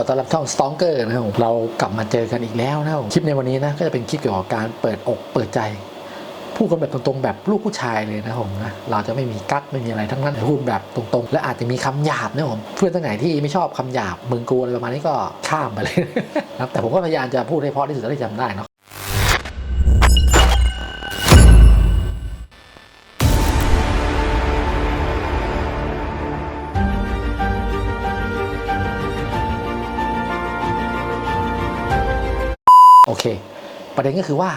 ขอต้อนรับช่องสตองเกอร์นะครับเรากลับมาเจอกันอีกแล้วนะครับคลิปในวันนี้นะก็จะเป็นคลิปเกี่ยวกับการเปิดอกเปิดใจพูดกันแบบตรงๆแบบลูกผู้ชายเลยนะครับผมนะเราจะไม่มีกั๊กไม่มีอะไรทั้งนั้นพูดแบบตรงๆ และอาจจะมีคำหยาบนะครับผมเพื่อนท่านไหนที่ไม่ชอบคำหยาบมึงกูอะไรประมาณนี้ก็ข้ามไปเลยนะแต่ผมก็พยายามจะพูดให้เพราะที่สุดที่จำได้เนาะ โอเค ประเด็นก็คือว่า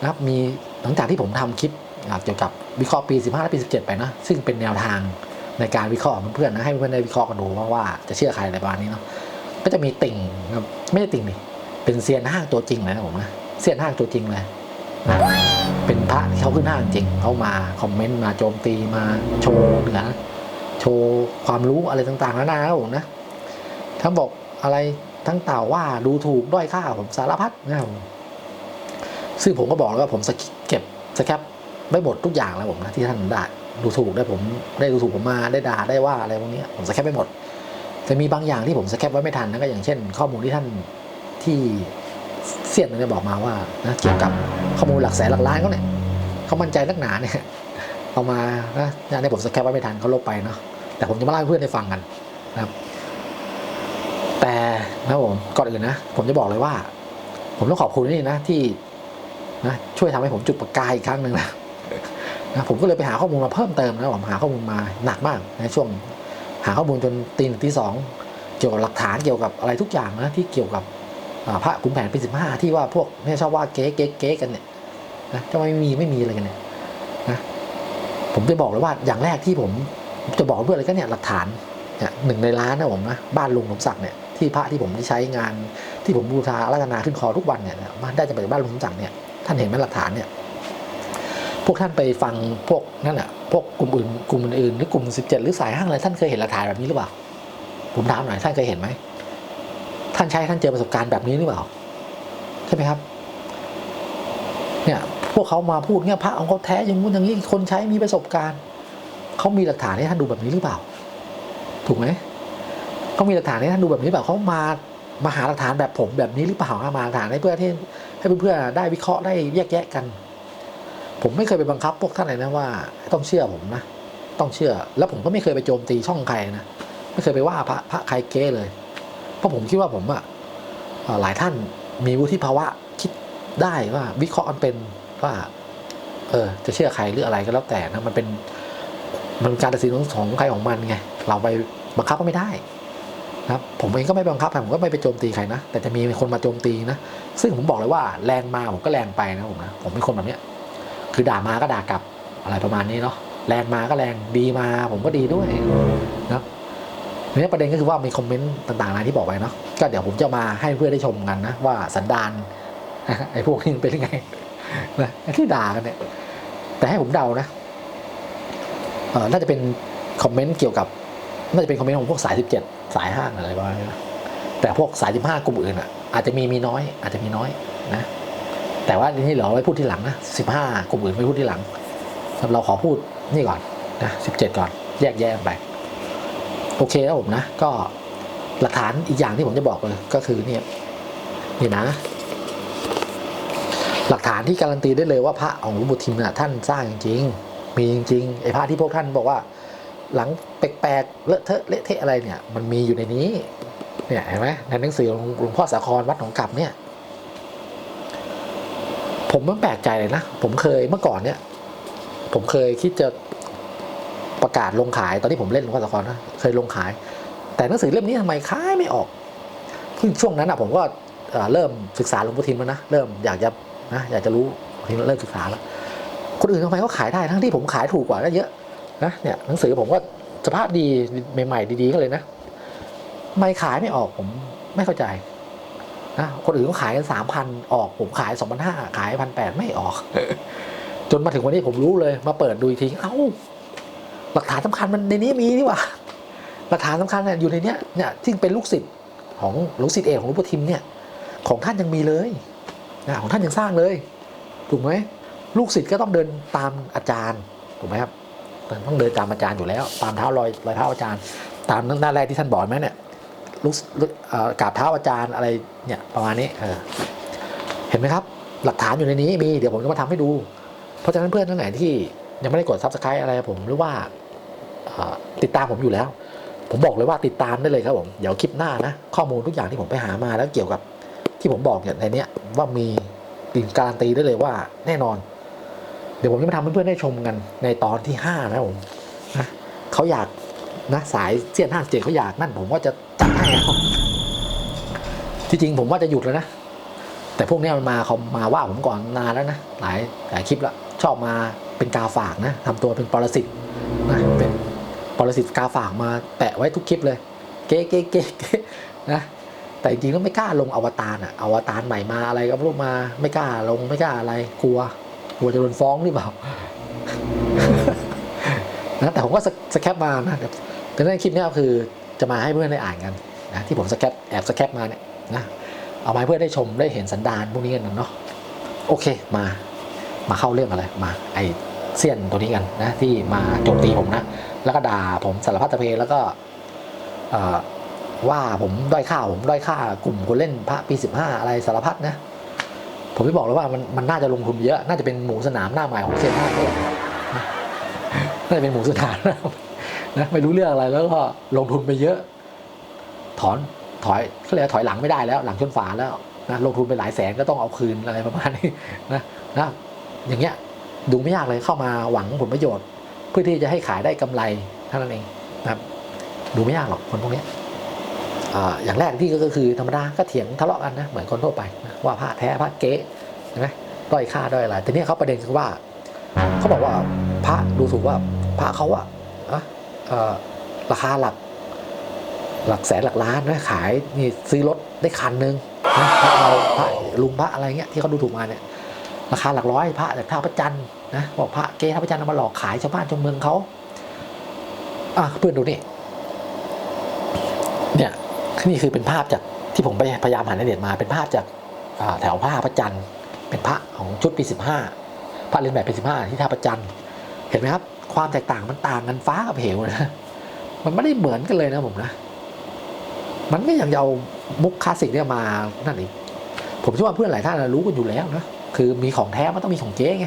นะครับมีหลังจากที่ผมทำคลิปนะเกี่ยวกับวิเคราะห์ปี 15 และปี 17 ไปนะ ซึ่งเป็นแนวทางในการวิเคราะห์เพื่อนๆนะให้เพื่อนได้วิเคราะห์กันดูว่าว่าจะเชื่อใครอะไรประมาณนี้เนาะก็จะมีติ่งนะไม่ใช่ติ่งนี่เป็นเซียนห้างตัวจริงเลยนะผมนะเซียนห้างตัวจริงเลยนะเป็นพระที่เขาขึ้นห้างจริงเขามาคอมเมนต์มาโจมตีมาโชว์เหนือโชว์ความรู้อะไรต่างๆนานาครับผมนะทั้งบอกอะไร ทั้งต่าว่าดูถูกด้อยค่าผมสารพัดนะครับซึ่งผมก็บอกแล้วว่าผมสกิเก็บสแคปไม่หมดทุกอย่างแล้วผมนะที่ท่านได้ดูถูกได้ผมได้ดูถูกผมมาได้ด่าได้ว่าอะไรพวกนี้ผมสแคปไม่หมดจะมีบางอย่างที่ผมสแคปไว้ไม่ทันนะก็อย่างเช่น ข้อมูลที่ท่านที่เสียนเนี่ยบอกมาว่านะเกี่ยวกับข้อมูลหลักแสนหลักล้านเขาเนี่ยเขามั่นใจนักหนาเนี่ยเอามานะอย่างนี้ผมสแคปไว้ไม่ทันเขาลบไปเนาะแต่ผมจะมาเล่าให้เพื่อนได้ฟังกันนะครับ แต่นะผมก่อนอื่นนะ ผมจะบอกเลยว่า ผมต้องขอบคุณนี่นะที่นะช่วยทำให้ผมจุดประกายอีกครั้งหนึ่งนะนะผมก็เลยไปหาข้อมูลมาเพิ่มเติมนะผมหาข้อมูลมาหนักมากในช่วง หาข้อมูลจนตีหนึ่งตีสองเกี่ยวกับหลักฐานเกี่ยวกับอะไรทุกอย่างนะที่เกี่ยวกับพระขุนแผนปีสิบห้าที่ว่าพวกเนี่ยชอบว่าเก๊เก๊เก๊กันเนี่ยนะจะไม่มีไม่มีอะไรกันเนี่ยนะผมจะบอกเลยว่าอย่างแรกที่ผมจะบอกเพื่อนเลยก็เนี่ยหลักฐานเนี่ยหนึ่งในร้านนะผมนะบ้านลุงสมศักดิ์เนี่ย ที่พระที่ผมใช้งาน ที่ผมบูชาอารัตนาขึ้นคอทุกวันเนี่ยบ้านได้จะไปบ้านลุงสมศักดิ์เนี่ยท่านเห็นไหมหลักฐานเนี่ยพวกท่านไปฟังพวกนั่นแหะพวกกลุ่มอื่นกลุ่มอื่นหรือกลุ่มสิบเจ็ดหรือสายห้างอะไรท่านเคยเห็นหลักฐานแบบนี้หรือเปล่าผมถามหน่อยท่านเคยเห็นไหมท่านใช้ท่านเจอประสบการณ์แบบนี้หรือเปล่าใช่ไหมครับ เนี่ยพวกเขามาพูดเนี่ยพระของเขาแท้อย่างงู้นอย่างนี้คนใช้มีประสบการณ์เขามีหลักฐานให้ท่านดูแบบนี้หรือเปล่า ถูกไหม เขามีหลักฐานให้ท่านดูแบบนี้หรือเขามามาหาหลักฐานแบบผมแบบนี้หรือเปล่ามาหาหลักฐานให้เพื่อที่ให้เพื่อนๆได้วิเคราะห์ได้แยกแยะกัน ผมไม่เคยไปบังคับพวกท่านเลยนะว่า ต้องเชื่อผมนะ ต้องเชื่อ แล้วผมก็ไม่เคยไปโจมตีช่องใครนะไม่เคยไปว่าพระพระใครเก้เลย เพราะผมคิดว่าผมอะหลายท่านมีวุฒิภาวะคิดได้ว่าวิเคราะห์มันเป็นว่าเออจะเชื่อใครหรืออะไรก็แล้วแต่นะมันเป็นมันเป็นการตัดสินของใครของมันไง เราไปบังคับก็ไม่ได้ นะผมเองก็ไม่บังคับผมก็ไม่ไปโจมตีใครนะ แต่จะมีคนมาโจมตีนะ ซึ่งผมบอกเลยว่าแรงมาผมก็แรงไปนะผมนะผมเป็นคนแบบเนี้ยคือด่ามาก็ด่ากลับอะไรประมาณนี้เนาะแรงมาก็แรงดีมา ผมก็ดีด้วยนะเนี่ยประเด็นก็คือว่ามีคอมเมนต์ต่างๆอะที่บอกไปเนาะก็เดี๋ยวผมจะมาให้เพื่อนได้ชมกันนะว่าสันดานไอ้พวกนี้เป็นยังไงนะที่ด่ากันเนี่ย แต่ให้ผมเดานะเออน่าจะเป็นคอมเมนต์เกี่ยวกับ น่าจะเป็นคอมเมนต์ของพวกสาย17 สายห้างอะไรประมาณนี้นะแต่พวกสาย15กลุ่มอื่นอะอาจจะมีมีน้อย อาจจะมีน้อยนะ แต่ว่านี่เรอไว้พูดที่หลังนะ15กลุ่มอื่นไม่พูดที่หลังครับเราขอพูดนี่ก่อนนะ17ก่อนแยกแยะไปโอเคแล้วผมนะ ก็หลักฐานอีกอย่างที่ผมจะบอกเลยก็คือเนี่ยนี่นะ หลักฐานที่การันตีได้เลยว่าพระของหลวงปู่ทิมน่ะท่านสร้างจริงมีจริงๆไอ้พระที่พวกท่านบอกว่า หลังแปลกๆเลอะเทอะเละเทะอะไรเนี่ย มันมีอยู่ในนี้ เนี่ยเห็นไหมในหนังสือหลวงพ่อสาครวัดหนองกลับเนี่ย ผมมันแปลกใจเลยนะ ผมเคยเมื่อก่อนเนี่ย ผมเคยคิดจะประกาศลงขายตอนที่ผมเล่นหลวงพ่อสาครนะเคยลงขาย แต่หนังสือเล่มนี้ทำไมขายไม่ออกซึ่งช่วงนั้นอะผมก็เริ่มศึกษาหลวงพ่อทิมแล้วนะเริ่มอยากจะนะอยากจะรู้ทีนี้เริ่มศึกษาแล้วคนอื่นทำไมเขาขายได้ทั้งที่ผมขายถูกกว่าก็เยอะ นะเนี่ยหนังสือผมก็สภาพดีใหม่ ๆ ดีๆก็เลยนะไม่ขายไม่ออกผมไม่เข้าใจนะคนอื่นเขาขายกันสามพันออกผมขายสองพันห้าขายพันแปดไม่ออก จนมาถึงวันนี้ผมรู้เลยมาเปิดดูอีกทีเอ้าหลักฐานสำคัญมันในนี้มีนี่ว่าหลักฐานสำคัญเนี่ยอยู่ในเนี้ยเนี่ยที่เป็นลูกศิษย์ของลูกศิษย์เอกของหลวงพ่ทิมเนี่ย ของท่านยังมีเลยนะของท่านยังสร้างเลย ถูกไหมลูกศิษย์ก็ต้องเดินตามอาจารย์ถูกไหมครับ ต้องเดินตามอาจารย์อยู่แล้ว ตามเท้ารอยรอยเท้าอาจารย์ ตามหน้าแรกที่ท่านบอกไหมเนี่ยลูกกราบเท้าอาจารย์อะไรเนี่ยประมาณนี้เห็นไหมครับ หลักฐานอยู่ในนี้มีเดี๋ยวผมจะมาทำให้ดู เพราะฉะนั้นเพื่อนท่านไหนที่ยังไม่ได้กด subscribe อะไรผมหรือว่าติดตามผมอยู่แล้ว ผมบอกเลยว่าติดตามได้เลยครับผมเดี๋ยวคลิปหน้านะ ข้อมูลทุกอย่างที่ผมไปหามาแล้วเกี่ยวกับที่ผมบอกเนี่ยในนี้ว่ามีการันตีได้เลยว่าแน่นอน ดี๋ยวผมจะมาทำให้เพื่อนๆได้ชมกันในตอนที่ห้านะผมนะเขาอยากนะสายเสี้ยนห้าเจ็ดเขาอยากนั่นผมก็จะจัดให้ครับที่จริงผมว่าจะหยุดแล้วนะ แต่พวกเนี้ยมันมาเขามาว่าผมก่อนนานแล้วนะหลายหลายคลิปละชอบมาเป็นกาฝากนะทำตัวเป็นปรสิตนะเป็นปรสิตกาฝากมาแปะไว้ทุกคลิปเลย เก๊เก๊เก๊เก๊นะแต่จริงๆแล้วไม่กล้าลงอวตารอะอวตารใหม่มาอะไรก็ไม่รู้มาไม่กล้าลงไม่กล้าอะไรกลัว กลัวจะโดนฟ้องหรือเปล่านะแต่ผมก็สสแคปมานะแต่ในคลิปเนี้ยคือจะมาให้เพื่อนได้อ่านกันนะที่ผมสแคปแอบสแคปมาเนี่ยนะเอามาให้เพื่อนได้ชมได้เห็นสันดานพวกนี้กันเนาะโอเคมามาเข้าเรื่องอะไรมาไอเซียนตัวนี้กันนะที่มาโจมตีผมนะ แล้วก็ด่าผมสารพัดตะเพแล้วก็เอ่อว่าผมด้อยค่าผมด้อยค่ากลุ่มคนเล่นพระปีสิบห้าอะไรสารพัดนะ ผมไม่บอกเลยว่ามันมันน่าจะลงทุนเยอะ น่าจะเป็นหมูสนามหน้าใหม่ของเซียนห้าด้วยน่าจะเป็นหมูสนามนะไม่รู้เรื่องอะไรแล้วก็ลงทุนไปเยอะ ถอนถอยเขาเรียกถอยหลังไม่ได้แล้ว หลังชนฝาแล้วนะลงทุนไปหลายแสนก็ต้องเอาคืนอะไรประมาณนี้นะนะอย่างเงี้ยดูไม่ยากเลยเข้ามาหวังผลประโยชน์ เพื่อที่จะให้ขายได้กำไรเท่านั้นเองนะครับดูไม่ยากหรอกคนพวกนี้ อย่างแรกที่ก็คือธรรมดาก็เถียงทะเลาะกันนะเหมือนคนทั่วไปว่าผ้าแท้ผ้าเก๊ใช่ไหมด้อยค่าด้อยอะไรแต่เนี่ยเขาประเด็นคือว่า เขาบอกว่าพระดูถูกว่าพระเขาอะราคาหลัก หลักแสนหลักล้านนะขายนี่ซื้อรถได้คันหนึ่งนะพระเราพระลุงพระอะไรเงี้ยที่เขาดูถูกมาเนี่ยราคาหลักร้อยพระจากท่าพระจันทร์นะบอกพระเก๊ท่าพระจันทร์เอามาหลอกขายชาวบ้านชาวเมืองเขาอะเพื่อนดูนี่ นี่คือเป็นภาพจากที่ผมไปพยายามหาในเน็ตมา เป็นภาพจากแถวผ้าพระจันทร์ เป็นพระของชุดปีสิบห้าพระเรียนแบบปีสิบห้าที่ท่าพระจันทร์เห็นไหมครับ ความแตกต่างมันต่างกันฟ้ากับเหวนะมันไม่ได้เหมือนกันเลยนะผมนะ มันก็ยังเอามุกคลาสสิกเนี่ยมานั่นเอีกผมเชื่อว่าเพื่อนหลายท่านรู้กันอยู่แล้วนะคือมีของแท้มันต้องมีของเจ๊ไง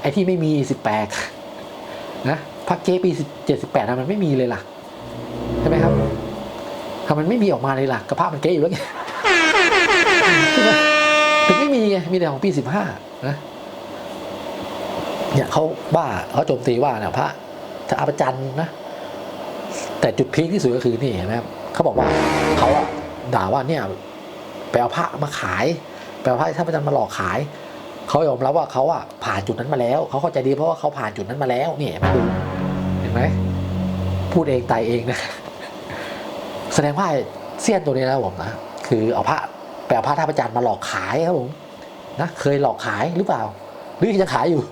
ไอ้ที่ไม่มีสิบแปดนะพักเจ๊ปีเจ็ดสิบแปดมันไม่มีเลยล่ะ ทำไมมันไม่มีออกมาเลยล่ะกระเพาะมันเก๊อยู่แล้วไงใช่ไหมถึงไม่มีไงมีแต่ของปีสิบห้านะเนี่ยเขาว่าเขาโจมตีว่าเนี่ยพระจะอาประจันนะ แต่จุดพีคที่สุดก็คือนี่เห็นไหมเขาบอกว่าเขาอะด่าว่าเนี่ยไปเอาพระมาขายไปเอาพระท่านประจันทร์มาหลอกขายเขายอมรับว่าเขาอะผ่านจุดนั้นมาแล้วเขาเข้าใจดีเพราะว่าเขาผ่านจุดนั้นมาแล้วนี่เห็นไหมดูเห็นไหมพูดเองตายเองนะ แสดงว่าเสี้ยนตัวนี้นะผมนะคือเอาพระไปเอาพระท่าประจันทร์มาหลอกขายครับผมนะเคยหลอกขายหรือเปล่า หรือยังขายอยู่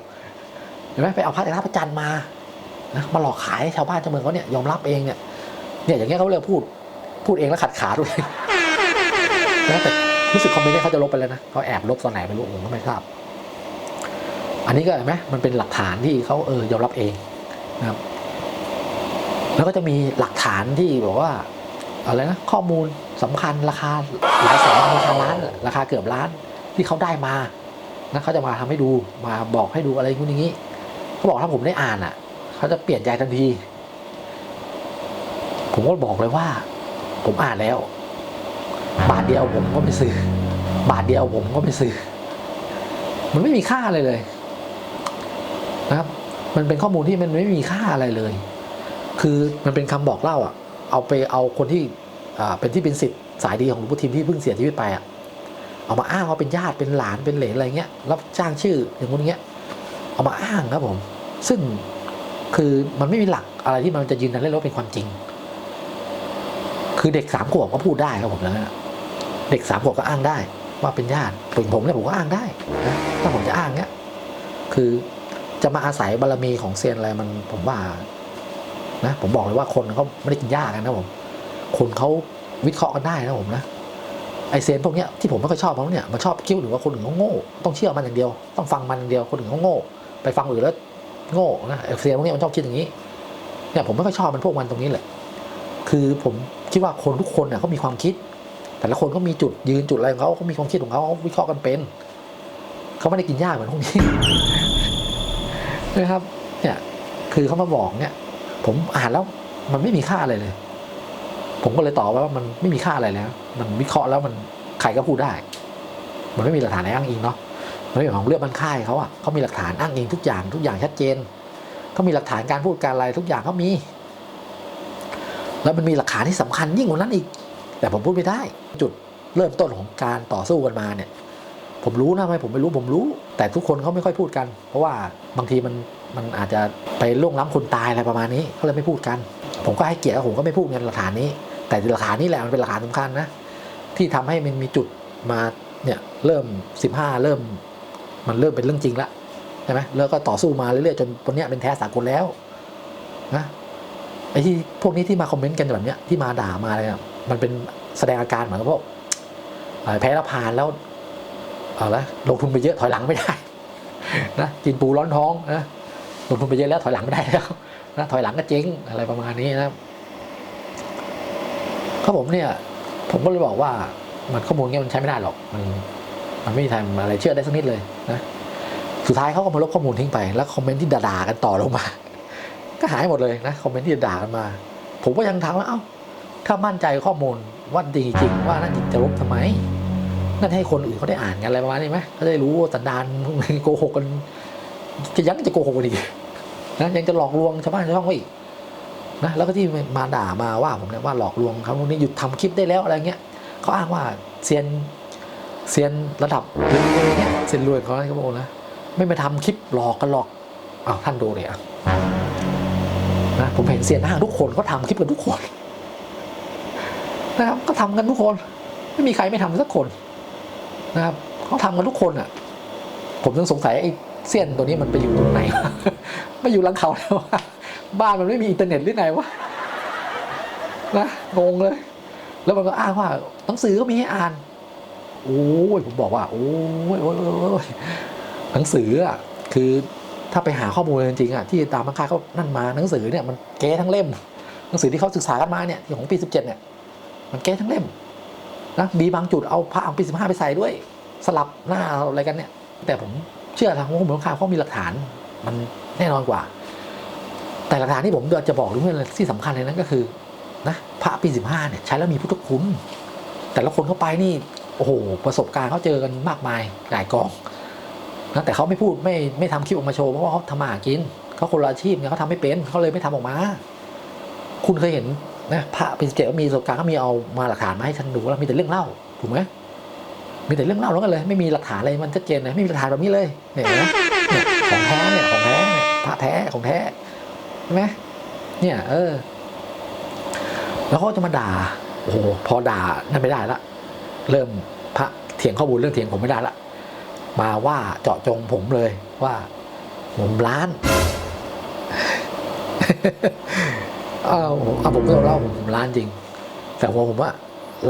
เห็นไหมไปเอาพระจากท่าประจันทร์มานะมาหลอกขายให้ชาวบ้านชาวเมืองเขาเนี่ยยอมรับเองเนี่ยเนี่ยอย่างเงี้ยเขาเลยพูดพูดเองแล้วขัดขาด้วยนะแต่รู้สึกคอมเมนต์เนี่ยเขาจะลบไปแล้วนะเขาแอบลบตอนไหนไม่รู้ผมก็ไม่ทราบ อันนี้ก็เห็นไหมมันเป็นหลักฐานที่เขาเออยอมรับเองนะครับแล้วก็จะมีหลักฐานที่บอกว่า อะไรนะข้อมูลสำคัญราคาหลายแสนราคาล้านราคาเกือบล้านที่เขาได้มานะเขาจะมาทำให้ดูมาบอกให้ดูอะไรอย่างนี้เขาบอกถ้าผมได้อ่านอะเขาจะเปลี่ยนใจทันที ผมก็บอกเลยว่า ผมอ่านแล้ว บาทเดียวผมก็ไม่ซื้อ บาทเดียวผมก็ไม่ซื้อ มันไม่มีค่าอะไรเลย นะครับ มันเป็นข้อมูลที่มันไม่มีค่าอะไรเลย คือมันเป็นคำบอกเล่าอะ เอาไปเอาคนที่เป็นที่เป็นสิทธิ์สายดีของหลวงพ่อทิมที่เพิ่งเสียชีวิตไปอะเอามาอ้างว่าเป็นญาติเป็นหลานเป็นเหลนอะไรเงี้ยรับจ้างชื่ออย่างนู้นเงี้ยเอามาอ้างครับผม ซึ่งคือมันไม่มีหลักอะไรที่มันจะยืนยันได้ว่าเป็นความจริง คือเด็กสามขวบก็พูดได้ครับผมนะเด็กสามขวบก็อ้างได้ ว่าเป็นญาติเป็นผมเนี่ยผมก็อ้างได้นะถ้าผมจะอ้างเนี้ยคือจะมาอาศัยบารมีของเซียนอะไรมันผมว่า นะผมบอกเลยว่าคนเขาไม่ได้กินยากันนะผมคนเขาวิเคราะห์กันได้นะผมนะไอเซนพวกเนี้ยที่ผมไม่ค่อยชอบเพราะเนี่ยมันชอบคิดหรือว่าคนอื่นเขาโง่ต้องเชื่อมันอย่างเดียว ต้องฟังมันอย่างเดียวคนอื่นเขาโง่ ไปฟังอื่นแล้วโง่นะไอเซนพวกเนี้ยมันชอบคิดอย่างนี้เนี่ยผมไม่ค่อยชอบมันพวกมันตรงนี้แหละคือผมคิดว่าคนทุกคนเนี่ยเขามีความคิด แต่ละคนก็มีจุดยืนจุดอะไรของเขาเขามีความคิดของเขาเขาวิเคราะห์กันเป็นเขาไม่ได้กินหญ้าเหมือนพวกนี้นะครับเนี่ยคือเขามาบอกเนี่ย ผมอ่านแล้วมันไม่มีค่าอะไรเลย ผมก็เลยตอบว่ามันไม่มีค่าอะไรแล้ว มันวิเคราะห์แล้วมันใครก็พูดได้ มันไม่มีหลักฐานอะไรอ้างอิงเนาะมันเหมือนของเรื่องบ้านค่ายเขาอะเขามีหลักฐานอ้างอิงทุกอย่างทุกอย่างชัดเจนเขามีหลักฐานการพูดการอะไรทุกอย่างเขามี แล้วมันมีหลักฐานที่สำคัญยิ่งกว่านั้นอีก แต่ผมพูดไม่ได้ จุดเริ่มต้นของการต่อสู้กันมาเนี่ย ผมรู้นะไม่ผมไม่รู้ผมรู้ แต่ทุกคนเขาไม่ค่อยพูดกัน เพราะว่าบางทีมัน มันอาจจะไปล่วงล้ำคนตายอะไรประมาณนี้เขาเลยไม่พูดกัน ผมก็ให้เกียรติผมก็ไม่พูดเงินหลักฐานนี้ แต่หลักฐานนี้แหละมันเป็นหลักฐานสำคัญนะที่ทำให้มันมีจุดมาเนี่ยเริ่ม 15 เริ่ม มันเริ่มเป็นเรื่องจริงละใช่ไหมแล้วก็ต่อสู้มาเรื่อยๆจนวันนี้เป็นแท้สากลแล้วนะไอ้ที่พวกนี้ที่มาคอมเมนต์กันแบบเนี้ยที่มาด่ามาอะไรเนี่ยมันเป็นแสดงอาการเหมือนกับพวกเอ่อแพ้แล้วผ่านแล้วเอาละลงทุนไปเยอะถอยหลังไม่ได้นะกินปูร้อนท้องนะ ลงทุนไปเยอะแล้วถอยหลังไม่ได้แล้วนะถอยหลังก็เจ๊งอะไรประมาณนี้นะครับผมเนี่ย ผมก็เลยบอกว่ามันข้อมูลเงี้ยมันใช้ไม่ได้หรอก มันมันไม่มีทางอะไรเชื่อได้สักนิดเลยนะสุดท้ายเขาก็มาลบข้อมูลทิ้งไป แล้วคอมเมนต์ที่ด่าๆกันต่อลงมา ก็หายหมดเลยนะคอมเมนต์ที่ด่ากันมา ผมก็ยังถามว่าเอ้าถ้ามั่นใจข้อมูลว่าดีจริงว่านั่นจะลบทำไมนั่นให้คนอื่นเขาได้อ่านกันอะไรประมาณนี้ไหมเขาจะได้รู้ว่าสันดานโกหกกัน จะยังจะโกหกกันอีกนะยังจะหลอกลวงชาวบ้านชาวช่องเขาอีกนะแล้วก็ที่มาด่ามาว่าผมเนี่ยว่าหลอกลวงเขาพวกนี้หยุดทำคลิปได้แล้วอะไรเงี้ยเขาอ้างว่าเซียนเซียนระดับรวยเนี่ยเซียนรวยเขาเขาบอกนะไม่มาทำคลิปหลอกกันหรอกอ้าวท่านดูเลยอะนะผมเห็นเซียนห้างทุกคนเขาทำคลิปกันทุกคนนะครับก็ทำกันทุกคน ไม่มีใครไม่ทำสักคนนะครับเขาทำกันทุกคนอะ ผมยังสงสัยไอ้ เซียนตัวนี้มันไปอยู่ตรงไหนไม่อยู่หลังเขาแล้ววะบ้านมันไม่มีอินเทอร์เน็ตหรือไงวะนะงงเลย แล้วมันก็อ้างว่าหนังสือก็มีให้อ่าน โอ้ยผมบอกว่า โอ้ยโอ้ยโอ้ยหนังสืออะคือถ้าไปหาข้อมูลจริงๆอะที่ตามมังค่าเขานั่นมาหนังสือเนี่ยมันเก๊ทั้งเล่ม หนังสือที่เขาศึกษากันมาเนี่ยของปีสิบเจ็ดเนี่ยมันเก๊ทั้งเล่มนะมีบางจุดเอาพระของปีสิบห้าไปใส่ด้วย สลับหน้าอะไรกันเนี่ย แต่ผม เชื่อทางข้อมูลของค่าเขามีหลักฐานมันแน่นอนกว่า แต่หลักฐานที่ผมจะบอกทุกคนเลยที่สำคัญเลยนั่นก็คือนะพระปีสิบห้าเนี่ยใช้แล้วมีพุทธคุณ แต่ละคนเข้าไปนี่โอ้โหประสบการณ์เขาเจอกันมากมายหลายกองนะแต่เขาไม่พูดไม่ไม่ทำคลิปออกมาโชว์เพราะว่าเขาทำมาหากินเขาคนละอาชีพเนี่ยเขาทำไม่เป็นเขาเลยไม่ทำออกมา คุณเคยเห็นนะพระปีสิบเจ็ดมีประสบการณ์เขามีเอามาหลักฐานมาให้ฉันดูแล้วมีแต่เรื่องเล่าถูกไหม มีแต่เรื่องเล่าแล้วกันเลย ไม่มีหลักฐานอะไรมันชัดเจนเลยไม่มีหลักฐานแบบนี้เลยเนี่ยนไหมเนี่ยของแท้เนี่ยของแท้เนี่ยพระแท้ของแท้ใช่ไหมเนี่ยเออ แล้วเขาจะมาด่าโอ้โหพอด่านั่นไม่ได้ละ เริ่มพระเถียงข้อมูลเรื่องเถียงผมไม่ได้ละ มาว่าเจาะจงผมเลยว่าผมล้านเอาเอาผมไม่เอาเล่าผมล้านจริง แต่ว่าผมว่า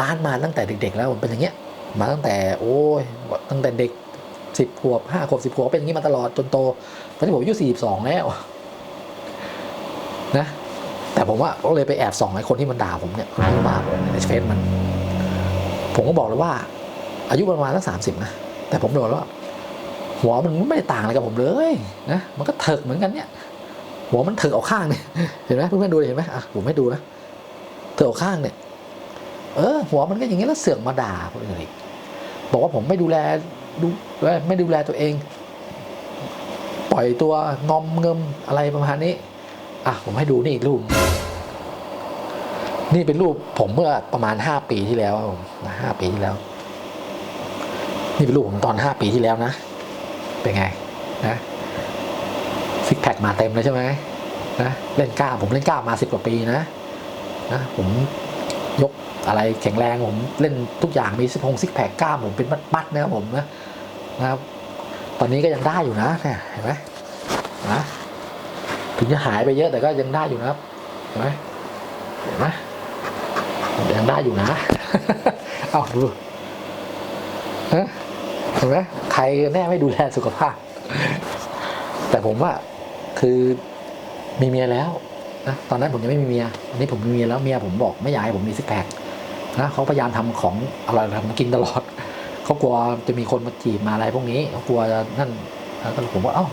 ล้านมาตั้งแต่เด็ก ๆ แล้วผมเป็นอย่างเงี้ย มาตั้งแต่โอ้ยตั้งแต่เด็กสิบขวบห้าขวบสิบขวบเป็นอย่างนี้มาตลอดจนโตตอนนี้ผมอายุสี่สิบสองแล้วนะแต่ผมว่าก็เลยไปแอบส่องไอ้คนที่มันด่าผมเนี่ยคนที่าผมในเฟซมัน ผมก็บอกเลยว่า อายุประมาณสักสามสิบนะแต่ผมบอกแล้วว่าหัวมันไม่ได้ต่างอะไรกับผมเลยนะมันก็เถิกเหมือนกันเนี่ย หัวมันเถิกออกข้างเนี่ยเห็นไหมเพื่อนๆดูเห็นไหมอะผมให้ดูนะเถิกออกข้างเนี่ย เออหัวมันก็อย่างนี้แล้วเสือกมาด่าคนอื่นอีกบอกว่าผมไม่ดูแลดูไม่ดูแลตัวเอง ปล่อยตัวงอมเงิมอะไรประมาณนี้ อะผมให้ดูนี่อีกรูป นี่เป็นรูปผมเมื่อประมาณห้าปีที่แล้วผมห้าปีที่แล้ว นี่เป็นรูปผมตอนห้าปีที่แล้วนะ เป็นไงนะซิกแพคมาเต็มเลยใช่ไหมนะเล่นกล้าผมเล่นกล้ามาสิบกว่าปีนะนะผม ยกอะไรแข็งแรงผมเล่นทุกอย่างมีซิพงซิกแพคกล้ามผมเป็นมัดๆนะครับผมนะนะครับ ตอนนี้ก็ยังได้อยู่นะเนี่ยเห็นไหมนะถึงจะหายไปเยอะแต่ก็ยังได้อยู่นะครับเห็นไหมเห็นไหมยังได้อยู่นะเอาดูเห็นไหมใครแน่ไม่ดูแลสุขภาพ แต่ผมว่าคือมีเมียแล้ว นะตอนนั้นผมยังไม่มีเมียอันนี้ผมมีเมียแล้วเมียผมบอกไม่อยากให้ผมมีซิกแพคนะเขาพยายามทำของอร่อยๆมกินตลอดเขากลัวจะมีคนมาจีบมาอะไรพวกนี้เขากลัวนั่นก็ผมว่าเอ้า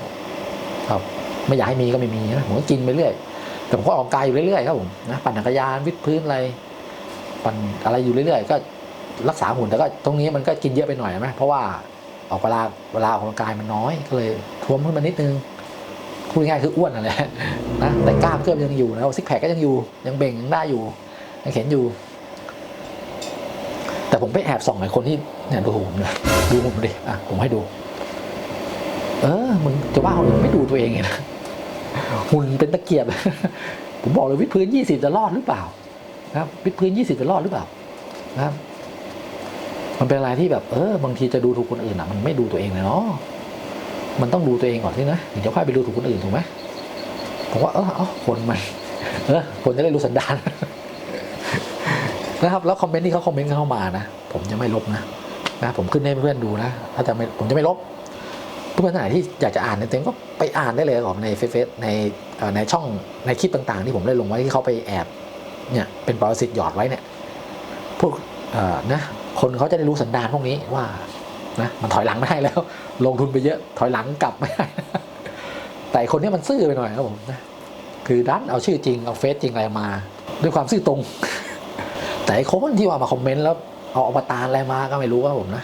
ครับไม่อยากให้มีก็ไม่มีนะผมก็กินไปเรื่อยแต่ผมก็ออกกำลังกายอยู่เรื่อยๆครับผมนะปั่นจักรยานวิดพื้นอะไรปั่นอะไรอยู่เรื่อยๆ ก็รักษาหุ่นแต่ก็ตรงนี้มันก็กินเยอะไปหน่อยไหมเพราะว่าออกเวลาเวลาออกกำลังกายมันน้อยก็เลยท้วมขึ้นมานิดนึง พูดง่ายคืออ้วนอะไรนะแต่กล้ามเกือบยังอยู่นะซิกแพคก็ยังอยู่ยังเบ่งยังได้อยู่ยังเห็นอยู่ แต่ผมไปแอบส่องไอ้คนที่เนี่ยดูผมเลยดูผมดิอะผมให้ดู เออมึงจะว่าคนอื่นไม่ดูตัวเองไงนะหุ่นเป็นตะเกียบ ผมบอกเลยวิดพื้นยี่สิบจะรอดหรือเปล่า นะครับวิดพื้นยี่สิบจะรอดหรือเปล่า นะครับ มันเป็นอะไรที่แบบ เออบางทีจะดูถูกคนอื่นอะ มันไม่ดูตัวเองเลยเนาะ มันต้องดูตัวเองก่อนที่นะถึงจะค่อยไปดูถูกคนอื่นถูกไหมผมว่าเออเอาคนมันเออคนจะได้รู้สันดานนะครับ แล้วคอมเมนต์ที่เขาคอมเมนต์เข้ามานะผมจะไม่ลบนะนะผมขึ้นให้เพื่อนดูนะถ้าจะไม่ผมจะไม่ลบเพื่อนท่านไหนที่อยากจะอ่านในเต็มก็ไปอ่านได้เลยของในเฟซในในช่องในคลิปต่างๆ ที่ผมได้ลงไว้ที่เขาไปแอบเนี่ยเป็นปรสิตหยอดไว้เนี่ยพวกเอ่อนะคนเขาจะได้รู้สันดานพวกนี้ว่า นะมันถอยหลังไม่ได้แล้ว ลงทุนไปเยอะถอยหลังกลับไม่ได้แต่คนนี้มันซื่อไปหน่อยครับผมนะคือดันเอาชื่อจริงเอาเฟซจริงอะไรมา ด้วยความซื่อตรง แต่ไอ้คนที่ว่ามาคอมเมนต์แล้วเอาอวตารอะไรมาก็ไม่รู้ครับผมนะ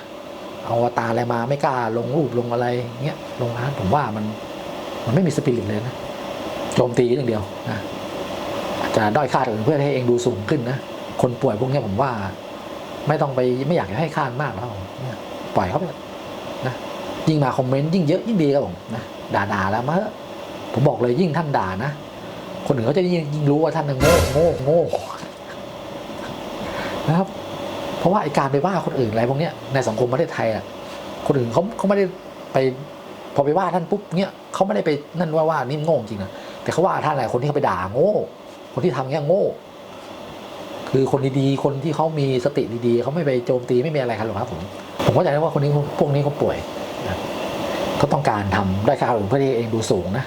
เอาอวตารอะไรมาไม่กล้าลงรูปลงอะไรเงี้ยลงร้านผมว่ามันมันไม่มีสปิริตเลยนะโจมตีอย่างเดียวนะอาจจะด้อยค่าตัวเองเพื่อให้เองดูสูงขึ้นนะคนป่วยพวกนี้ผมว่า ไม่ต้องไปไม่อยากจะให้ค่ามากแล้วนะ ปล่อยเขาไปนะยิ่งมาคอมเมนต์ยิ่งเยอะยิ่งดีครับผมนะด่าๆแล้วมาเถอะผมบอกเลยยิ่งท่านด่านะคนอื่นเขาจะยิ่งยิ่งรู้ว่าท่านน่ะโง่โง่โง่นะครับ เพราะว่าไอการไปว่าคนอื่นอะไรพวกเนี้ยในสังคมประเทศไทยอะคนอื่นเขาเขาไม่ได้ไปพอไปว่าท่านปุ๊บเนี้ยเขาไม่ได้ไปนั่นว่าว่านี่โง่จริงนะแต่เขาว่าท่านอะไรคนที่เขาไปด่าโง่ คนที่ทำเงี้ยโง่ คือคนดีๆคนที่เขามีสติดีๆเขาไม่ไปโจมตีไม่มีอะไรกันหรอกครับผม ผมเข้าใจว่าคนนี้พวกนี้เขาป่วยนะเขาต้องการทำได้ค่าอื่นเพื่อให้เองดูสูงนะ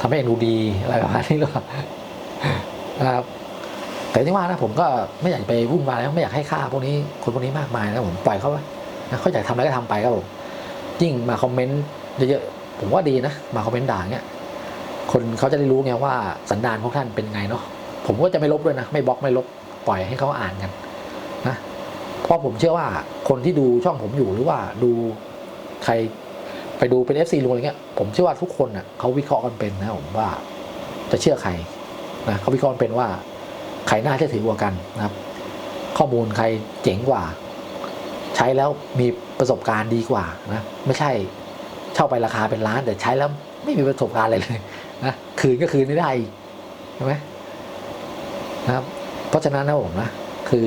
ทำให้เองดูดีอะไรประมาณนี้หรือเปล่านะครับแต่ที่ว่านะผมก็ไม่อยากไปวุ่นวายแล้วไม่อยากให้ค่าพวกนี้คนพวกนี้มากมายนะผมปล่อยเขาไว้นะเขาอยากทำอะไรก็ทำไปครับผมยิ่งมาคอมเมนต์เยอะๆผมว่าดีนะ มาคอมเมนต์ด่าเงี้ยคนเขาจะได้รู้ไงว่าสันดานพวกท่านเป็นไงเนาะผมก็จะไม่ลบด้วยนะ ไม่บล็อกไม่ลบปล่อยให้เขาอ่านกันนะเพราะผมเชื่อว่า คนที่ดูช่องผมอยู่หรือว่าดูใครไปดูเป็น FC ลุงอะไรเงี้ยผมเชื่อว่าทุกคนน่ะเขาวิเคราะห์กันเป็นนะผมว่าจะเชื่อใครนะเขาวิเคราะห์กันเป็นว่าใครน่าเชื่อถือกว่ากันนะครับ ข้อมูลใครเจ๋งกว่า ใช้แล้วมีประสบการณ์ดีกว่านะไม่ใช่เช่าไปราคาเป็นล้าน แต่ใช้แล้วไม่มีประสบการณ์อะไรเลยนะคืนก็คืนไม่ได้ใช่ไหมนะครับ เพราะฉะนั้นนะผมนะคือ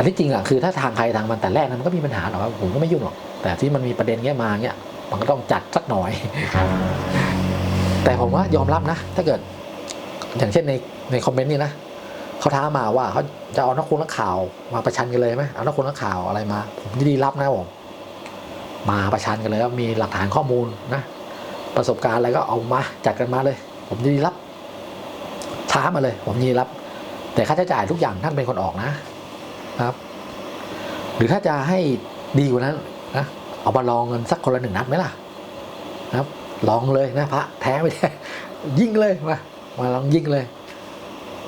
อันที่จริงอะคือถ้าทางใครทางมันแต่แรกนะมันก็มีปัญหาหรอกครับผมก็ไม่ยุ่งหรอก แต่ที่มันมีประเด็นเงี้ยมาเงี้ยมันก็ต้องจัดสักหน่อย แต่ผมว่ายอมรับนะ ถ้าเกิด อย่างเช่นในในคอมเมนต์นี่นะเขาท้ามาว่าเขาจะเอานักคุณนักข่าวมาประชันกันเลยไหมเอานักคุณนักข่าวอะไรมา ผมยินดีรับนะผมมาประชันกันเลยว่ามีหลักฐานข้อมูลนะ ประสบการณ์อะไรก็เอามาจัดกันมาเลย ผมยินดีรับช้ามาเลย ผมยินดีรับ แต่ค่าใช้จ่ายทุกอย่างท่านเป็นคนออกนะ ครับ หรือถ้าจะให้ดีกว่านั้นนะเอามาลองกันสักคนละหนึ่งนัดไหมล่ะนะครับ ลองเลยนะพระแท้ไม่แท้ยิงเลยมามาลองยิงเลย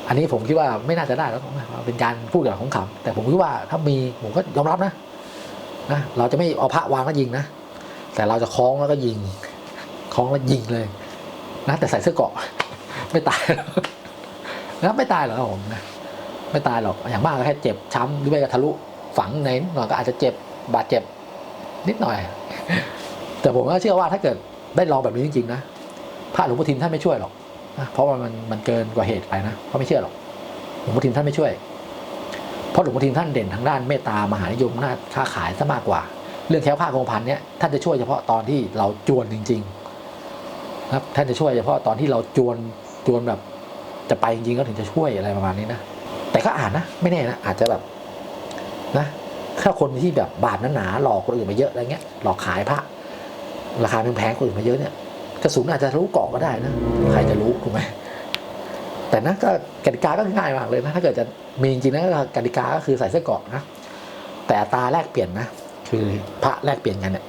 อันนี้ผมคิดว่าไม่น่าจะได้แล้วนะเป็นการพูดกับของขำแต่ผมคิดว่าถ้ามีผมก็ยอมรับนะนะเราจะไม่เอาพระวางแล้วยิงนะแต่เราจะคล้องแล้วก็ยิงคล้องแล้วยิงเลยนะแต่ใส่เสื้อเกาะไม่ตายหรอกนะไม่ตายหรอกครับผมนะ ไม่ตายหรอกอย่างมากก็แค่เจ็บช้ำหรือไม่ก็ทะลุฝังในหน่อยก็อาจจะเจ็บบาดเจ็บนิดหน่อย แต่ผมก็เชื่อว่าถ้าเกิดได้ลองแบบนี้จริงๆนะพระหลวงพ่อทิมท่านไม่ช่วยหรอกเพราะว่ามันมันเกินกว่าเหตุไปนะเขาไม่เชื่อหรอกหลวงพ่อทิมท่านไม่ช่วยเพราะหลวงพ่อทิมท่านเด่นทางด้านเมตตามหานิยมหน้าค้าขายซะมากกว่า เรื่องแค้วค่าคงพันเนี่ยท่านจะช่วยเฉพาะตอนที่เราจวนจริงๆนะครับท่านจะช่วยเฉพาะตอนที่เราจวนจวนแบบจะไปจริงๆก็ถึงจะช่วยอะไรประมาณนี้นะ ก็อ่านนะ ไม่แน่นะ อาจจะแบบนะถ้าคนที่แบบบาปหนาๆหลอกคนอื่นมาเยอะอะไรเงี้ย หลอกขายพระราคาแพงๆคนอื่นมาเยอะเนี่ยกระสุนอาจจะทะลุเกาะก็ได้นะ ใครจะรู้ถูกไหมแต่นะก็กติกาก็ง่ายมากเลยนะถ้าเกิดจะมีจริงๆนะกติกาก็คือใส่เสื้อเกราะนะแต่ตาแลกเปลี่ยนนะ คือพระแลกเปลี่ยนกันเนี่ย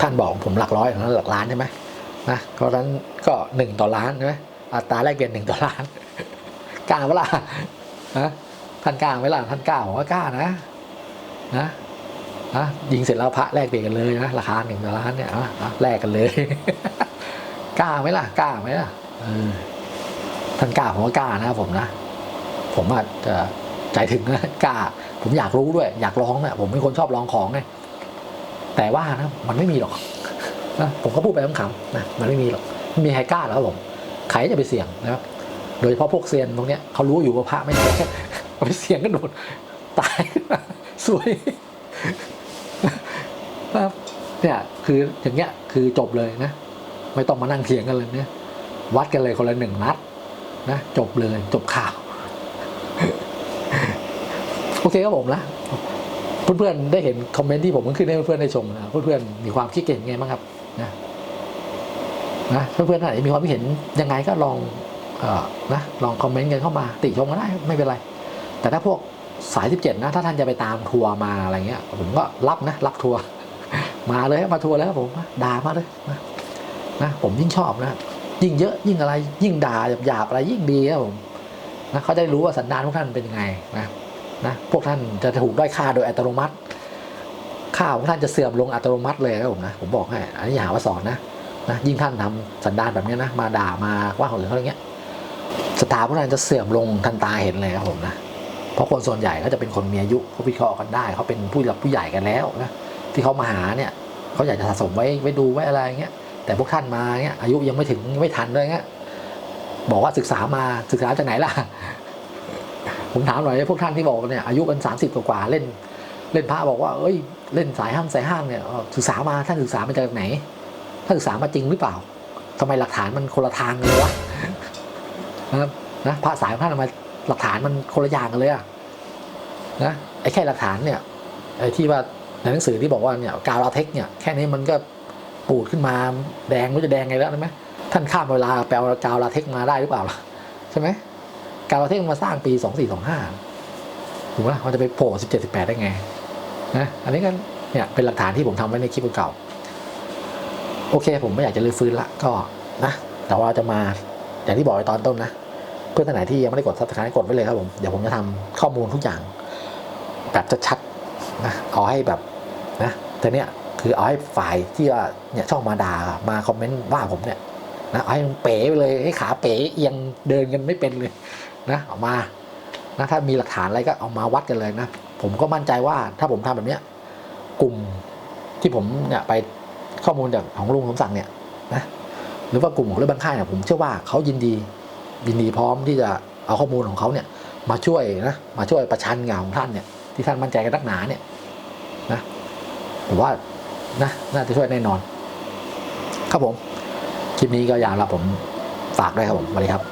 ท่านบอกผมหลักร้อยของนั้นหลักล้านใช่ไหมนะเพราะฉะนั้นก็หนึ่งต่อล้านใช่ไหมอัตราแลกเปลี่ยนหนึ่งต่อล้าน กล้าเวลานะท่านกล้าไหมล่ะท่านกล้าผมว่ากล้านะนะนะยิงเสร็จแล้วพระแลกเปลี่ยนกันเลยนะราคาหนึ่งต่อล้านเนี่ยอะแลกกันเลย กล้าไหมล่ะกล้าไหมล่ะเออท่านกล้าผมว่ากล้านะผมนะ ผมอาจจะใจถึงนะกล้า ผมอยากรู้ด้วย อยากลองนะผมเป็นคนชอบลองของไงแต่ว่านะมันไม่มีหรอกนะผมก็พูดไปขำๆนะมันไม่มีหรอกไม่มีใครกล้าหรอกครับผมใครจะไปเสี่ยงนะครับ โดยเฉพาะพวกเซียนตรงเนี้ยเขารู้อยู่ว่าพระไม่แท้เอาไปเสียงก็โดนตายสวยนะเนี่ยคืออย่างเงี้ยคือจบเลยนะ ไม่ต้องมานั่งเถียงกันเลยเนี่ยวัดกันเลยคนละหนึ่งนัดนะจบเลยจบข่าว โอเคครับผมนะเพื่อนๆได้เห็นคอมเมนต์ที่ผมขึ้นให้เพื่อนๆได้ชมนะเพื่อนๆมีความคิดเห็นยังไงบ้างครับนะนะเพื่อนๆท่านไหนมีความคิดเห็นยังไงก็ลอง นะลองคอมเมนต์กันเข้ามา ติชมก็ได้ไม่เป็นไร แต่ถ้าพวกสาย 17 นะ ถ้าท่านจะไปตามทัวร์มาอะไรเงี้ย ผมก็รับนะ รับทัวร์มาเลยมาทัวร์แล้วผมด่ามาเลยนะนะผมยิ่งชอบนะ ยิ่งเยอะยิ่งอะไร ยิ่งด่าหยาบๆอะไรยิ่งดีครับผมนะเขาจะได้รู้ว่าสันดานพวกท่านเป็นยังไงนะนะพวกท่านจะถูกด้อยค่าโดยอัตโนมัติค่าของท่านจะเสื่อมลงอัตโนมัติเลยครับผมนะผมบอกให้อันนี้อย่าหาว่าสอนนะนะยิ่งท่านทำสันดานแบบนี้นะ มาด่ามาว่าคนอื่นเขาอย่างเงี้ย สตาร์พวกท่านจะเสื่อมลงทันตาเห็นเลยครับผมนะเพราะคนส่วนใหญ่ก็จะเป็นคนมีอายุเขาวิเคราะห์กันได้เขาเป็นผู้หลักผู้ใหญ่กันแล้วนะที่เขามาหาเนี่ยเขาอยากจะสะสมไว้ไว้ดูไว้อะไรเงี้ยแต่พวกท่านมาเนี่ยอายุยังไม่ถึงไม่ทันเลยเงี้ยบอกว่าศึกษามาศึกษาจากไหนล่ะ ผมถามหน่อยพวกท่านที่บอกเนี่ยอายุกันสามสิบกว่าเล่น เล่นพระบอกว่า เอ้ย เล่นสายห้างสายห้างเนี่ยศึกษามาท่านศึกษามาจากไหนท่านศึกษามาจริงหรือเปล่าทำไมหลักฐานมันคนละทางเลยวะ นะครับนะพระสายของท่านทำไมหลักฐานมันคนละอย่างกันเลยอะนะไอ้แค่หลักฐานเนี่ยไอ้ที่ว่าในหนังสือที่บอกว่าเนี่ยกาลาเทคเนี่ยแค่นี้มันก็ปูดขึ้นมาแดงไม่รู้จะแดงไงแล้วใช่ไหมท่านข้ามเวลาแปลกาลาเทคมาได้หรือเปล่าล่ะใช่ไหมกาลาเทคมันมาสร้างปีสองสี่สองห้าถูกไหมมันจะไปโผล่สิบเจ็ดสิบแปดได้ไงนะอันนี้ก็เนี่ยเป็นหลักฐานที่ผมทำไว้ในคลิปเก่าโอเค ผมไม่อยากจะลื้อฟื้นละก็นะแต่ว่าจะมา อย่างที่บอกในตอนต้นนะ เพื่อนท่านไหนที่ยังไม่ได้กด subscribe กดไว้เลยครับผม เดี๋ยวผมจะทำข้อมูลทุกอย่าง แบบชัดๆนะเอาให้แบบนะแต่เนี้ยคือเอาให้ฝ่ายที่ว่าเนี่ยช่องมาด่ามาคอมเมนต์ว่าผมเนี่ยนะเอาให้มันเป๋ไปเลยให้ขาเป๋เอียงเดินกันไม่เป็นเลยนะเอามานะถ้ามีหลักฐานอะไรก็เอามาวัดกันเลยนะ ผมก็มั่นใจว่าถ้าผมทำแบบเนี้ยกลุ่มที่ผมเนี่ยไปข้อมูลจากของลุงสมศักดิ์เนี่ยนะ หรือว่ากลุ่มของเรือบางค่ายเนี่ยผมเชื่อว่าเขายินดียินดีพร้อมที่จะเอาข้อมูลของเขาเนี่ยมาช่วยนะมาช่วยประชันงานของท่านเนี่ยที่ท่านมั่นใจกันนักหนาเนี่ยนะผมว่านะน่าจะช่วยแน่นอน ครับผม คลิปนี้ก็ยาวแล้วผมฝากด้วยครับผมสวัสดีครับ